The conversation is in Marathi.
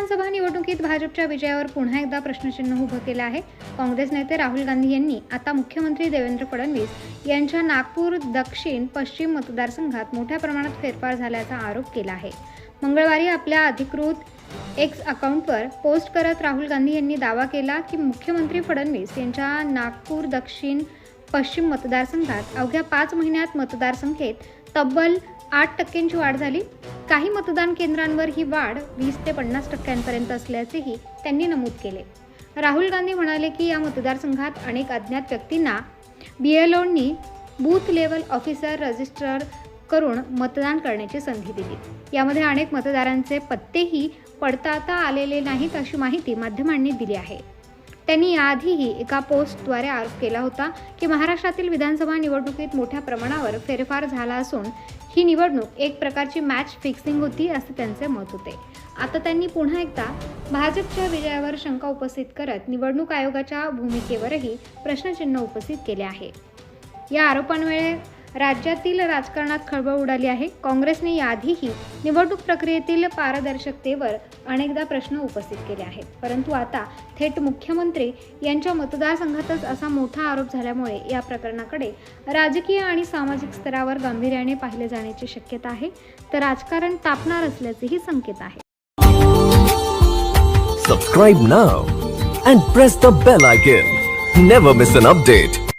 विधानसभा निवडणुकीत भाजपच्या विजयावर पुन्हा एकदा प्रश्नचिन्ह उभं केलं आहे. काँग्रेस नेते राहुल गांधी यांनी आता मुख्यमंत्री देवेंद्र फडणवीस यांच्या नागपूर दक्षिण पश्चिम मतदारसंघात मोठ्या प्रमाणात फेरफार झाल्याचा आरोप केला आहे. मंगळवारी आपल्या अधिकृत एक्स अकाउंटवर पोस्ट करत राहुल गांधी यांनी दावा केला की मुख्यमंत्री फडणवीस यांच्या नागपूर दक्षिण पश्चिम मतदारसंघात अवघ्या पाच महिन्यात मतदारसंख्येत तब्बल आठ टक्क्यांची वाढ झाली. काही मतदान केंद्रांवर ही वाढ वीस ते पन्नास टक्क्यांपर्यंत असल्याचेही त्यांनी नमूद केले. राहुल गांधी म्हणाले की या मतदारसंघात अनेक अज्ञात व्यक्तींना B L booth level officer register करून मतदान करण्याची संधी दिली. यामध्ये अनेक मतदारांचे पत्तेही पडताळता आलेले नाहीत अशी माहिती माध्यमांनी दिली आहे. त्यांनी याआधीही एका पोस्टद्वारे आरोप केला होता की महाराष्ट्रातील विधानसभा निवडणुकीत मोठ्या प्रमाणावर फेरफार झाला असून ही निवडणूक एक प्रकारची मॅच फिक्सिंग होती असे त्यांचे मत होते. आता त्यांनी पुन्हा एकदा भाजपच्या विजयावर शंका उपस्थित करत निवडणूक आयोगाच्या भूमिकेवरही प्रश्नचिन्ह उपस्थित केले आहे. या आरोपांमुळे राज्यातील राजकारणात खळबळ उडाली आहे. काँग्रेसने याआधीही निवडणूक प्रक्रियेतील पारदर्शकतेवर अनेकदा प्रश्न उपस्थित केले आहेत. परंतु आता थेट मुख्यमंत्री यांच्या मतदारसंघातच असा मोठा आरोप झाल्यामुळे या प्रकरणाकडे राजकीय आणि सामाजिक स्तरावर गांभीर्याने पाहिले जाण्याची शक्यता आहे. तर राजकारण तापणार असल्याचेही संकेत आहे. Subscribe now and press the bell icon never miss an update